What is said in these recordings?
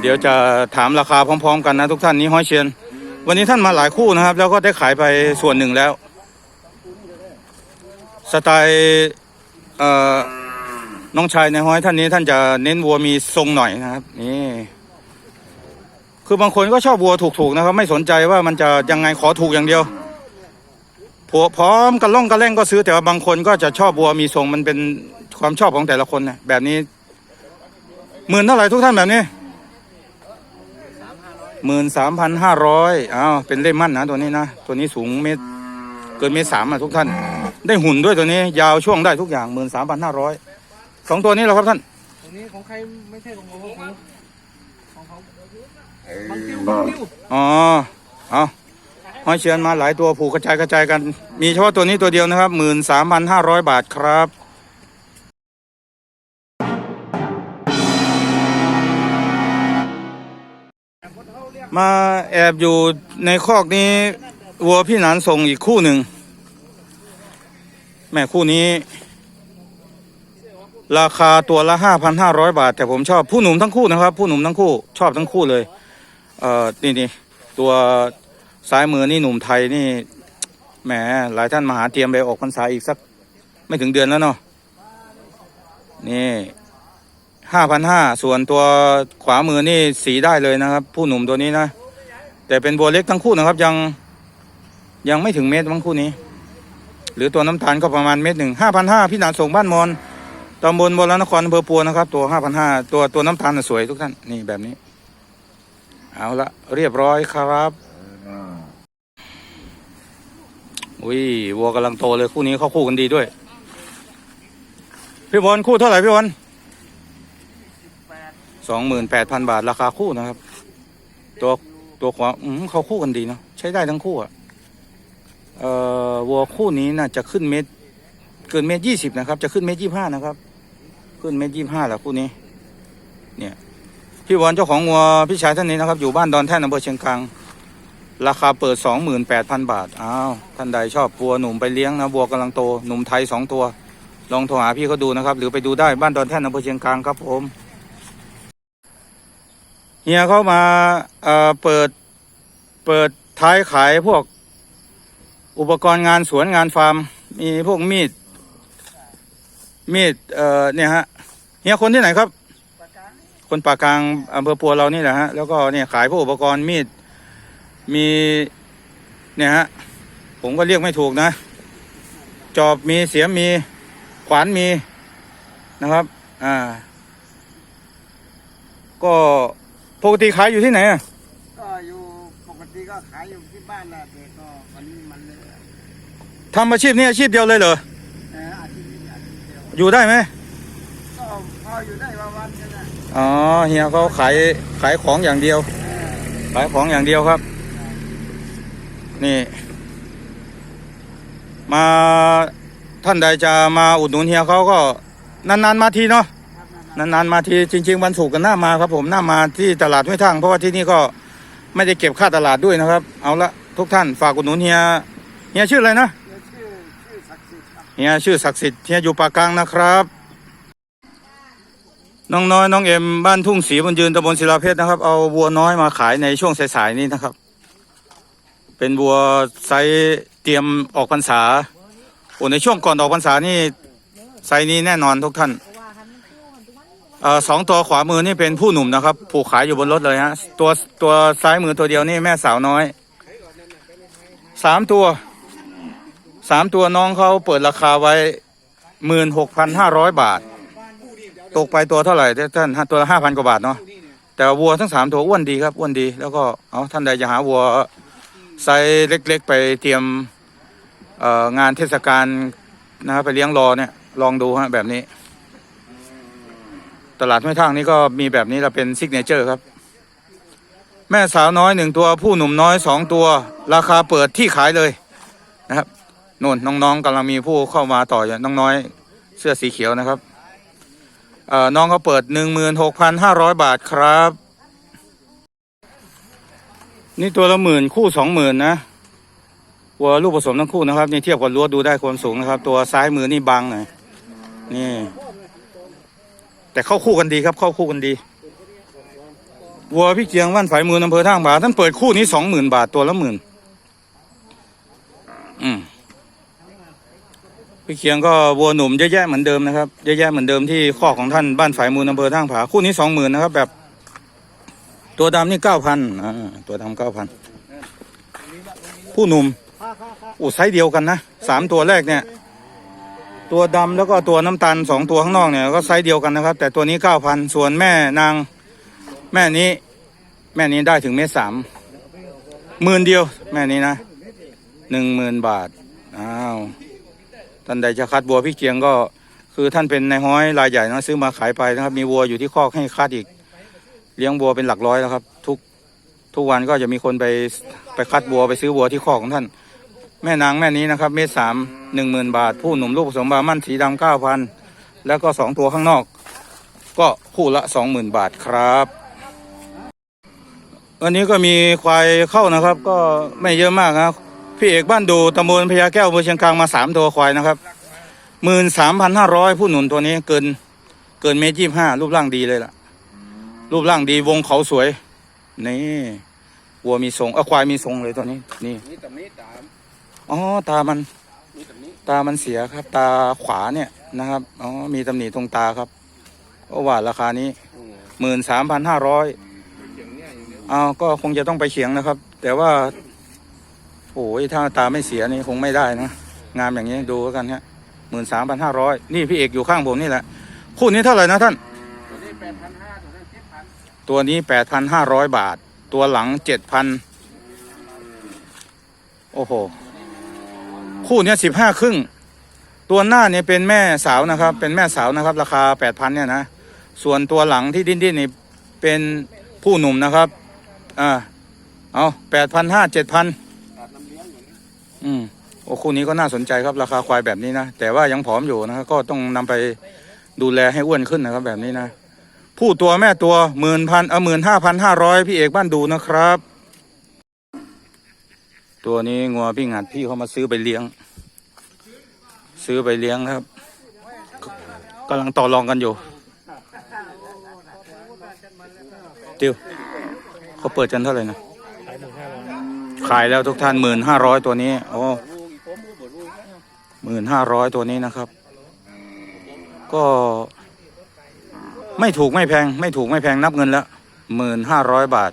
เดี๋ยวจะถามราคาพร้อม ๆ กันนะทุกท่านนี้ห้อยเชียน วันนี้ท่านมาหลายคู่นะครับ แล้วก็ได้ขายไปส่วนหนึ่งแล้ว สไตล์เอ่อน้องชายในห้อยท่านนี้ท่านจะเน้นวัวมีทรงหน่อยนะครับ นี่คือบางคนก็ชอบวัวถูกๆนะครับ ไม่สนใจว่ามันจะยังไงขอถูกอย่างเดียวผัวพร้อมกันล่องกันแล่งก็ซื้อแต่ว่าบางคนก็จะชอบวัวมีทรงมันเป็นความชอบของแต่ละคนนะแบบนี้หมื่นเท่าไหร่ทุกท่านแบบนี้ หมื่นสามพันห้าร้อยอ้าวเป็นเล่มมั่นนะตัวนี้นะ ตัวนี้สูงเมตรเกินเมตรสามอะทุกท่าน ได้หุ่นด้วยตัวนี้ ยาวช่วงได้ทุกอย่างหมื่นสามพันห้าร้อยสองตัวนี้เหรอครับท่านตรงนี้ของใครไม่ใช่ของผมของผมของเขาบางติ้วบางติ้วอ๋อเอาห้อยเชียนมาหลายตัวผูกกระจายกระจายกัน มีเฉพาะตัวนี้ตัวเดียวนะครับหมื่นสามพันห้าร้อยบาทครับ มาแอบอยู่ในคอกนี้วัวพี่หนานส่งอีกคู่หนึ่ง แม่คู่นี้ ราคาตัวละห้าพันห้าร้อยบาท แต่ผมชอบผู้หนุ่มทั้งคู่นะครับ ผู้หนุ่มทั้งคู่ชอบทั้งคู่เลย เอ่อนี่นี่ตัวซ้ายมือนี่หนุ่มไทยนี่แหมหลายท่านมาหาเตรียมไปออกพรรษาอีกสัก ไม่ถึงเดือนแล้วเนาะนี่ ห้าพันห้าส่วนตัวขวามือนี่สีได้เลยนะครับ ผู้หนุ่มตัวนี้นะ แต่เป็นบัวเล็กทั้งคู่นะครับ ยังยังไม่ถึงเมตรทั้งคู่นี้ หรือตัวน้ำตาลก็ประมาณเมตรหนึ่งห้าพันห้าพี่หนานส่งบ้านมอนตำบลบรนครอำเภอปัวนะครับ ตัวห้าพันห้าตัวตัวน้ำตาลน่ะสวยทุกท่านนี่แบบนี้ เอาละเรียบร้อยครับอุ้ยวัวกำลังโตเลยคู่นี้เข้าคู่กันดีด้วย พี่บอลคู่เท่าไหร่พี่บอล สองหมื่นแปดพันบาทราคาคู่นะครับ ตัวตัวขวาอืมเขาคู่กันดีเนาะใช้ได้ทั้งคู่อะเอ่อวัวคู่นี้น่าจะขึ้นเม็ดเกินเม็ดยี่สิบนะครับ จะขึ้นเม็ดยี่ห้านะครับ ขึ้นเม็ดยี่ห้าแหละคู่นี้ เนี่ยพี่วอนเจ้าของงัวพี่ชายท่านนี้นะครับ อยู่บ้านดอนแท่นอำเภอเชียงคานราคาเปิดสองหมื่นแปดพันบาท อ้าว ท่านใดชอบวัวหนุ่มไปเลี้ยงนะวัวกำลังโต หนุ่มไทยสองตัว ลองโทรหาพี่เขาดูนะครับ หรือไปดูได้บ้านดอนแท่นอำเภอเชียงคานครับผม เฮียเขามาเอ่อเปิดเปิดท้ายขายพวกอุปกรณ์งานสวนงานฟาร์ม มีพวกมีด มีดเอ่อเนี่ยฮะเฮียคนที่ไหนครับ คนปากกลางอำเภอปัวเรานี่แหละฮะแล้วก็เนี่ยขายพวกอุปกรณ์มีดมีเนี่ยฮะผมก็เรียกไม่ถูกนะ จอบมีเสียมมีขวานมีนะครับ อ่า ก็ ปกติขายอยู่ที่ไหนอะก็อยู่ปกติก็ขายอยู่ที่บ้านนะแต่ก็วันนี้มันเลยทำอาชีพนี้อาชีพเดียวเลยเหรอเอออาทิตย์นี้อาทิตย์เดียวอยู่ได้ไหมก็พออยู่ได้วันวันๆกันนะอ๋อเฮียเขาขายขายของอย่างเดียว เออขายของอย่างเดียวครับ นี่ มาท่านใดจะมาอุดหนุนเฮียเขาก็นานๆมาทีเนาะครับ นั่นนานๆมาทีจริง ๆ วันศุกร์กันหน้ามาครับ ผมหน้ามาที่ตลาดห้วยทางเพราะว่าที่นี่ก็ไม่ได้เก็บค่าตลาดด้วยนะครับ เอาละทุกท่านฝากอุดหนุนเฮียเฮียชื่ออะไรนะๆเดี๋ยวชื่อชื่อศักดิ์สิทธิ์ครับเฮียชื่อศักดิ์สิทธิ์เฮียอยู่ปากกลางนะครับ น้องน้อยน้องเอ็มบ้านทุ่งศรีบนยืนตำบลศิลาเพชรนะครับ เอาวัวน้อยมาขายในช่วงสายๆนี้นะครับ เป็นวัวไซส์เตรียมออกพรรษาโอ้ในช่วงก่อนออกพรรษานี่ไซส์นี้แน่นอนทุกท่านเอ่อ สองตัวขวามือนี่เป็นผู้หนุ่มนะครับ ผูกขายอยู่บนรถเลยฮะ ตัวตัวซ้ายมือตัวเดียวนี่แม่สาวน้อยสามตัวสามตัวน้องเขาเปิดราคาไว้หมื่นหกพันห้าร้อยบาท ตกไปตัวเท่าไหร่ท่านตัวละห้าพันกว่าบาทเนาะแต่วัวทั้งสามตัวอ้วนดีครับอ้วนดี แล้วก็เอาท่านใดจะหาวัวไซส์เล็กๆ ไปเตรียมงานเทศกาลนะครับไปเลี้ยงรอเนี่ยลองดูฮะแบบนี้ ตลาดห้วยทางนี้ก็มีแบบนี้เราเป็นซิกเนเจอร์ครับ แม่สาวน้อยหนึ่งตัวผู้หนุ่มน้อยสองตัว ราคาเปิดที่ขายเลยนะครับนู่นน้องๆกำลังมีผู้เข้ามาต่ออยู่น้องน้อยเสื้อสีเขียวนะครับน้องเขาเปิดหนึ่งหมื่นหกพันห้าร้อยบาทครับ นี่ตัวละหมื่นคู่สองหมื่นนะวัวลูกผสมทั้งคู่นะครับนี่เทียบกับรั้วดูได้ความสูงนะครับ ตัวซ้ายมือนี่บางหน่อยนี่ แต่เข้าคู่กันดีครับ เข้าคู่กันดีวัวพี่เกียงบ้านฝายมูลอำเภอท่างผาท่านเปิดคู่นี้สองหมื่นบาทตัวละหมื่นอืมพี่เกียงก็วัวหนุ่มเยอะแยะเหมือนเดิมนะครับเยอะแยะเหมือนเดิมที่ข้อกของท่านบ้านฝายมูลอำเภอท่างผาคู่นี้สองหมื่นนะครับ แบบ ตัวดำนี่เก้าพันตัวดำเก้าพันผู้หนุ่มค่าค่าค่าโอ้ไซส์เดียวกันนะสามตัวแรกเนี่ย ตัวดำแล้วก็ตัวน้ำตาลสองตัวข้างนอกเนี่ยก็ไซส์เดียวกันนะครับ แต่ตัวนี้เก้าพันส่วนแม่นางแม่นี้ แม่นี้ได้ถึงเมตรสามหมื่นเดียว แม่นี้นะหนึ่งหมื่นบาทอ้าวท่านใดจะคัดบัวพี่เกียงก็คือท่านเป็นนายห้อยรายใหญ่นะซื้อมาขายไปนะครับ มีวัวอยู่ที่คอกให้คัดอีก เลี้ยงวัวเป็นหลักร้อยแล้วครับ ทุกทุกวันก็จะมีคนไปไปคัดวัวไปซื้อวัวที่คอกของท่าน แม่นางแม่นี้นะครับเมตรสามหนึ่งหมื่นบาท ผู้หนุ่มลูกผสมบามั่นสีดำเก้าพันแล้วก็สองตัวข้างนอก ก็คู่ละสองหมื่นบาทครับวันนี้ก็มีควายเข้านะครับ ก็ไม่เยอะมากนะพี่เอกบ้านดูตำบลพญาแก้วอำเภอเชียงกลางมาสามตัวควายนะครับหมื่นสามพันห้าร้อยผู้หนุนตัวนี้เกินเกินเมตรยี่ห้ารูปร่างดีเลยล่ะ รูปร่างดีวงเขาสวย นี่วัวมีทรงเอควายมีทรงเลยตัวนี้ นี่นี่ตำนี้ตาม อ๋อตามันตามันเสียครับ ตาขวาเนี่ยนะครับอ๋อมีตำหนิตรงตาครับเพราะว่าราคานี้หมื่นสามพันห้าร้อยอย่างเนี้ยอาวก็คงจะต้องไปเฉียงนะครับ แต่ว่าโอ้ยถ้าตาไม่เสียนี่คงไม่ได้นะงามอย่างนี้ดูกันฮะหมื่นสามพันห้าร้อยนี่พี่เอกอยู่ข้างผมนี่แหละคู่นี้เท่าไหร่นะท่าน ตัวนี้แปดพันห้าร้อยบาท ตัวหลังเจ็ดพันโอ้โห คู่เนี้ยสิบห้าครึ่ง ตัวหน้าเนี่ยเป็นแม่สาวนะครับ เป็นแม่สาวนะครับ ราคาแปดพันเนี่ยนะ ส่วนตัวหลังที่ดิ้นดิ้นนี่เป็นผู้หนุ่มนะครับ อ่า เอาแปดพันห้าเจ็ดพันอืมโอ้คู่นี้ก็น่าสนใจครับราคาควายแบบนี้นะ แต่ว่ายังผอมอยู่นะครับก็ต้องนำไปดูแลให้อ้วนขึ้นนะครับแบบนี้นะ ผู้ตัวแม่ตัวหมื่นพันเออหมื่นห้าพันห้าร้อยพี่เอกบ้านดูนะครับ ตัวนี้งัวพี่งัดพี่เขามาซื้อไปเลี้ยง ซื้อไปเลี้ยงครับกำลังต่อรองกันอยู่ติวเขาเปิดกันเท่าไหร่นะขายแล้วทุกท่านหมื่นห้าร้อยตัวนี้โอ้ลูกอีกผมลูกบ่ลูกหมื่นห้าร้อยตัวนี้นะครับ ก็ไม่ถูกไม่แพง ไม่ถูกไม่แพงนับเงินแล้วหมื่นห้าร้อยบาท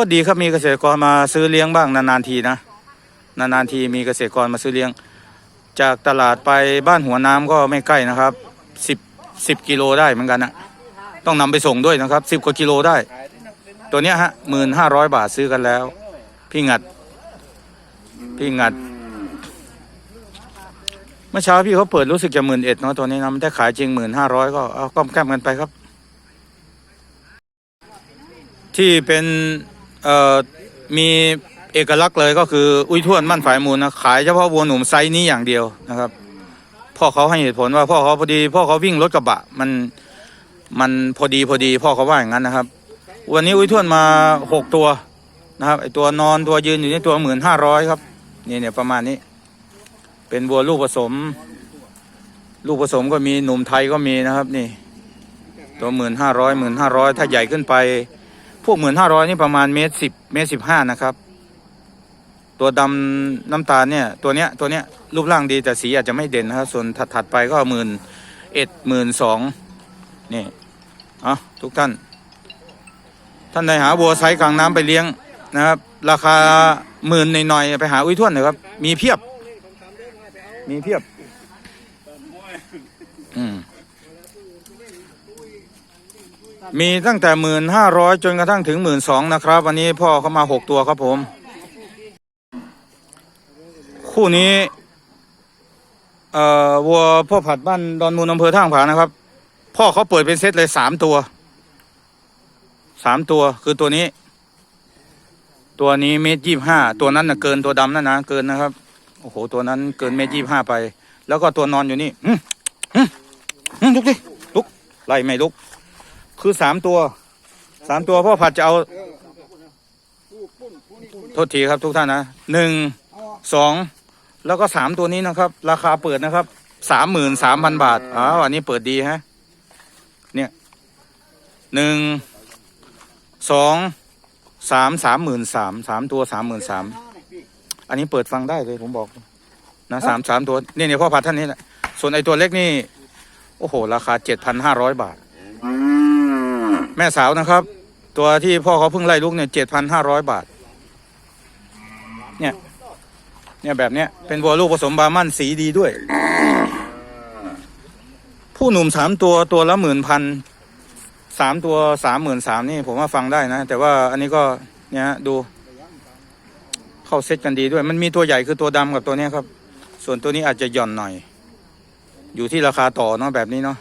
ก็ดีครับมีเกษตรกรมาซื้อเลี้ยงบ้างนานๆทีนะนานๆทีมีเกษตรกรมาซื้อเลี้ยง จากตลาดไปบ้านหัวน้ำก็ไม่ใกล้นะครับสิบสิบกิโลได้เหมือนกันนะต้องนำไปส่งด้วยนะครับสิบกว่ากิโลได้ ตัวเนี้ยฮะหมื่นห้าร้อยบาทซื้อกันแล้ว พี่งัด พี่งัด เมื่อเช้าพี่เขาเปิดรู้สึกจะหมื่นเอ็ดเนาะตัวนี้นะมันได้ขายจริงหมื่นห้าร้อยก็เอาก้อมแก้มกันไปครับ ที่เป็น เอ่อมีเอกลักษณ์เลยก็คืออุ้ยทวนมั่นฝ่ายมูลนะขายเฉพาะวัวหนุ่มไซส์นี้อย่างเดียวนะครับ พ่อเขาให้เหตุผลว่าพ่อเขาพอดี พ่อเขาวิ่งรถกระบะมันมันพอดีพอดีพ่อเขาว่าอย่างนั้นนะครับ วันนี้อุ้ยทวนมาหกตัวนะครับไอตัวนอนตัวยืนอยู่ในตัวหมื่นห้าร้อยครับนี่เนี่ยประมาณนี้ เป็นบัวลูกผสม ลูกผสมก็มีหนุ่มไทยก็มีนะครับนี่ ตัวหมื่นห้าร้อยหมื่นห้าร้อยถ้าใหญ่ขึ้นไป วกหมื่นห้าร้อยนี่ประมาณเมตรสิบเมตรสิบห้านะครับ ตัวดำน้ำตาลเนี่ยตัวเนี้ยตัวเนี้ยรูปร่างดีแต่สีอาจจะไม่เด่นนะครับส่วนถัดถัดไปก็หมื่นเอ็ดหมื่นสองนี่เอาทุกท่าน ท่านใดหาวัวไซส์กลางน้ำไปเลี้ยงนะครับ ราคาหมื่นหน่อยๆไปหาอุ้ยทวนเลยครับ มีเพียบ มีเพียบ อืม มีตั้งแต่หมื่นห้าร้อยจนกระทั่งถึงหมื่นสองนะครับ วันนี้พ่อเขามาหกตัวครับผม คู่นี้ เอ่อวัวพ่อผัดบ้านดอนมูลอำเภอท่างผานะครับ พ่อเขาเปิดเป็นเซตเลยสามตัวสามตัวคือตัวนี้ ตัวนี้เมตรยี่ห้าตัวนั้นนะเกินตัวดำนั่นนะเกินนะครับ โอ้โห ตัวนั้นเกินเมตรยี่ห้าไป แล้วก็ตัวนอนอยู่นี่ลุกดิลุกไล่ไม่ลุก คือสามตัวสามตัวพ่อผัดจะเอาโทษทีครับทุกท่านนะหนึ่งสองแล้วก็สามตัวนี้นะครับ ราคาเปิดนะครับสามหมื่นสามพันบาทอ้าวอันนี้เปิดดีฮะเนี่ยหนึ่งสองสามสามหมื่นสามสามตัวสามหมื่นสามอันนี้เปิดฟังได้เลยผมบอกนะสามสามตัวนี่เนี่ยพ่อพัดท่านนี้แหละส่วนไอ้ตัวเล็กนี่ โอ้โห ราคาเจ็ดพันห้าร้อยบาท แม่สาวนะครับ ตัวที่พ่อเขาเพิ่งไล่ลูกเนี่ยเจ็ดพันห้าร้อยบาท เนี่ย เนี่ยแบบเนี้ยเป็นวัวลูกผสมบาร์มันสีดีด้วย ผู้หนุ่มสามตัวตัวละหมื่นพันสามตัวสามหมื่นสามนี่ผมว่าฟังได้นะ แต่ว่าอันนี้ก็เนี่ยดู เข้าเซตกันดีด้วย มันมีตัวใหญ่คือตัวดำกับตัวเนี้ยครับ ส่วนตัวนี้อาจจะหย่อนหน่อย อยู่ที่ราคาต่อเนาะแบบนี้เนาะ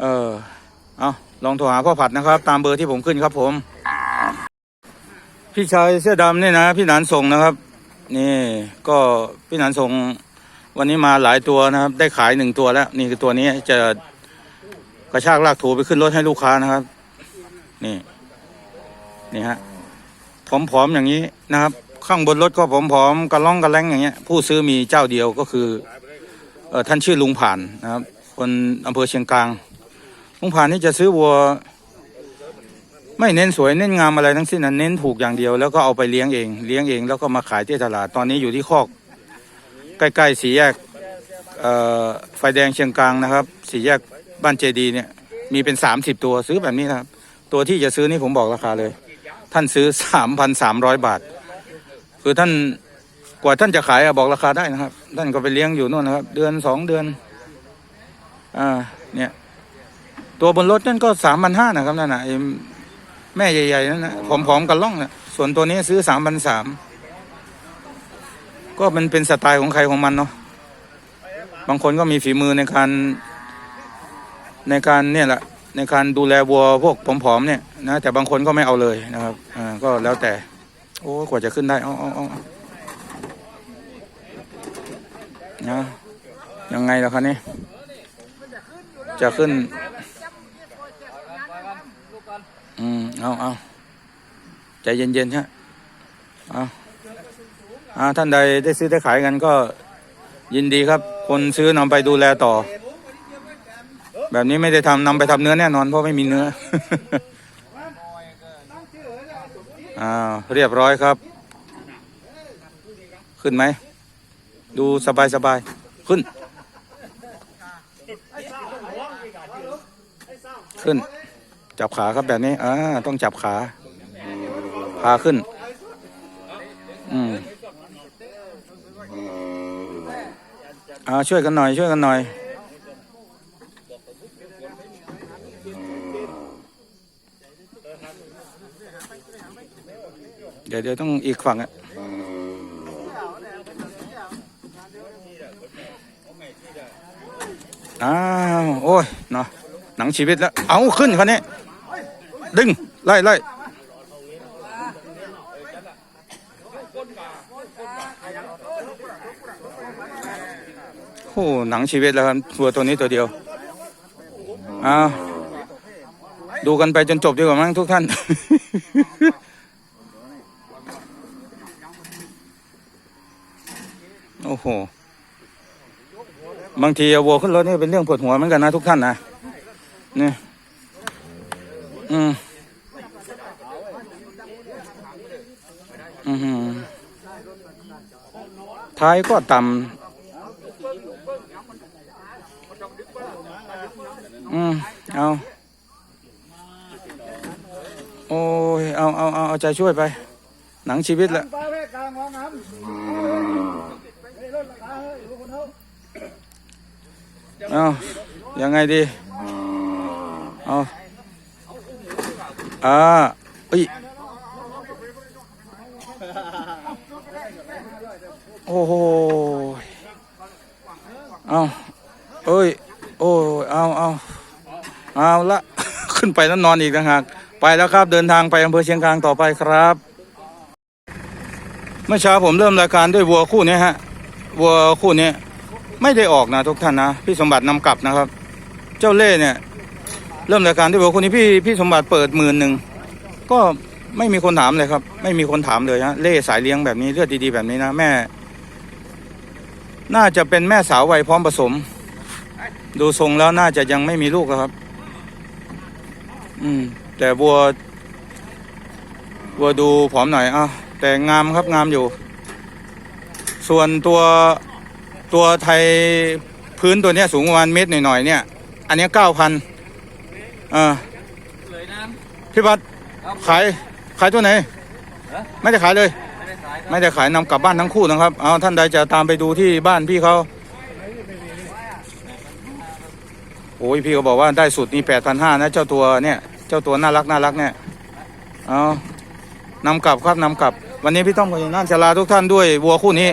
เออ เอาลองโทรหาพ่อผัดนะครับ ตามเบอร์ที่ผมขึ้นครับผม พี่ชายเสื้อดำนี่นะ พี่หนานส่งนะครับ นี่ก็พี่หนานส่งวันนี้มาหลายตัวนะครับ ได้ขายหนึ่งตัวแล้ว นี่คือตัวนี้จะกระชากลากถูไปขึ้นรถให้ลูกค้านะครับ นี่ นี่ฮะผอมๆอย่างนี้นะครับ ข้างบนรถก็ผอมๆกระล่องกระแล้งอย่างเงี้ย ผู้ซื้อมีเจ้าเดียวก็คือเออท่านชื่อลุงผ่านนะครับ คนอำเภอเชียงกลาง ลุงผ่านนี่จะซื้อวัว ไม่เน้นสวยเน้นงามอะไรทั้งสิ้นนะเน้นถูกอย่างเดียวแล้วก็เอาไปเลี้ยงเอง เลี้ยงเองแล้วก็มาขายที่ตลาดตอนนี้อยู่ที่คอก ใกล้ๆสี่แยกไฟแดงเชียงกลางนะครับสี่แยกบ้านเจดีเนี่ย มีเป็นสามสิบตัวซื้อแบบนี้นะครับตัวที่จะซื้อนี่ผมบอกราคาเลย ท่านซื้อสามพันสามร้อยบาท คือท่านกว่าท่านจะขายอะบอกราคาได้นะครับ ท่านก็ไปเลี้ยงอยู่นู่นนะครับ เดือนสองเดือนอ่าเนี่ย ตัวบนรถนั่นก็สามพันห้านะครับนั่นนะไอ้แม่ใหญ่ๆนั่นนะผอมๆกันล่องนะส่วนตัวนี้ซื้อสามพันสามก็มันเป็นสไตล์ของใครของมันเนาะบางคนก็มีฝีมือในการในการเนี่ยแหละในการดูแลวัวพวกผอมๆเนี่ยนะแต่บางคนก็ไม่เอาเลยนะครับอ่าก็แล้วแต่ โอ้กว่าจะขึ้นได้อาเอาเอาเอานะยังไงล่ะคะนี่จะขึ้น อืมเอาเอาใจเย็นๆฮะเอาอ่าท่านใดได้ซื้อได้ขายกันก็ยินดีครับ คนซื้อนำไปดูแลต่อ แบบนี้ไม่ได้ทำนำไปทำเนื้อแน่นอนเพราะไม่มีเนื้ออ้าเรียบร้อยครับ ขึ้นไหม ดูสบายสบายๆขึ้น ขึ้น จับขาครับแบบนี้อ่าต้องจับขา พาขึ้น อืมอ่าช่วยกันหน่อย ช่วยกันหน่อย เดี๋ยวเดี๋ยวต้องอีกฝั่งอะอ้าว โอ้ยเนาะหนังชีวิตแล้ว เอาขึ้นคันนี้ ดึง ไล่ไล่โอ้หนังชีวิตแล้วครับตัวตัวนี้ตัวเดียวอ้าวดูกันไปจนจบดีกว่ามั้งทุกท่าน โอ้โห บางทีอาวัวขึ้นรถนี่เป็นเรื่องปวดหัวเหมือนกันนะทุกท่านนะ นี่ อืมอือหือ ท้ายก็ต่ำอืมเอาโอ้ยเอาเอาเอาเอาใจช่วยไป หนังชีวิตแหละเฮ้ยลดราคาเฮ้ยลูกคนเท่าเอายังไงดี เอาอ่าเอ้ย โอ้โหเอาเอ้ย โอ้เอาเอาเอาละขึ้นไปแล้วนอนอีกต่างหากไปแล้วครับเดินทางไปอำเภอเชียงคานต่อไปครับ เมื่อเช้าผมเริ่มรายการด้วยวัวคู่นี้ฮะวัวคู่นี้ไม่ได้ออกนะทุกท่านนะพี่สมบัตินำกลับนะครับ เจ้าเล่เนี่ย เริ่มรายการด้วยวัวคู่นี้พี่พี่สมบัติเปิดหมื่นหนึ่งก็ไม่มีคนถามเลยครับ ไม่มีคนถามเลยฮะเล่สายเลี้ยงแบบนี้เลือดดีๆแบบนี้นะแม่ น่าจะเป็นแม่สาววัยพร้อมผสม ดูทรงแล้วน่าจะยังไม่มีลูกแล้วครับ อืม แต่วัววัวดูผอมหน่อยอะแต่งามครับงามอยู่ ส่วนตัวตัวไทยพื้นตัวเนี้ยสูงประมาณเมตรหน่อยๆเนี่ย อันเนี้เก้าพันอ่าเลยนะพี่บัตรครับขายขายตัวไหนฮะไม่ได้ขายเลย ไม่ได้ขายครับไม่ได้ขายนำกลับบ้านทั้งคู่นะครับ เอาท่านใดจะตามไปดูที่บ้านพี่เขาโอ้ยพี่เขาบอกว่าได้สุดนี่แปดพันห้านะเจ้าตัวเนี่ยเจ้าตัวน่ารักน่ารักเนี่ยเอานำกลับครับนำกลับ วันนี้พี่ต้อมกับยายน่านจะลาทุกท่านด้วยวัวคู่นี้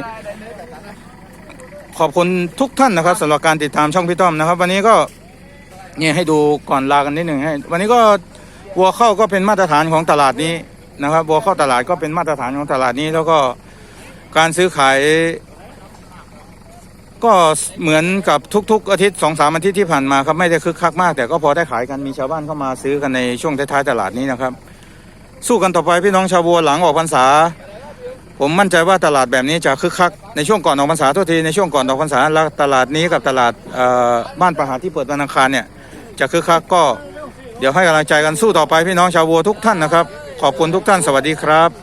ขอบคุณทุกท่านนะครับสำหรับการติดตามช่องพี่ต้อมนะครับ วันนี้ก็เนี่ยให้ดูก่อนลากันนิดหนึ่งให้ วันนี้ก็วัวเข้าก็เป็นมาตรฐานของตลาดนี้ นะครับวัวเข้าตลาดก็เป็นมาตรฐานของตลาดนี้ แล้วก็การซื้อขายก็เหมือนกับทุก ๆ อาทิตย์สองสามอาทิตย์ที่ผ่านมาครับไม่ได้คึกคักมาก แต่ก็พอได้ขายกันมีชาวบ้านเข้ามาซื้อกันในช่วงท้ายๆตลาดนี้นะครับ สู้กันต่อไปพี่น้องชาวบัวหลังออกพรรษา ผมมั่นใจว่าตลาดแบบนี้จะคึกคักในช่วงก่อนออกพรรษาโทษทีในช่วงก่อนออกพรรษาแล้วตลาดนี้กับตลาดบ้านประหารที่เปิดวันอังคารเนี่ยจะคึกคักก็เดี๋ยวให้กำลังใจกันสู้ต่อไปพี่น้องชาวบัวทุกท่านนะครับ ขอบคุณทุกท่านสวัสดีครับ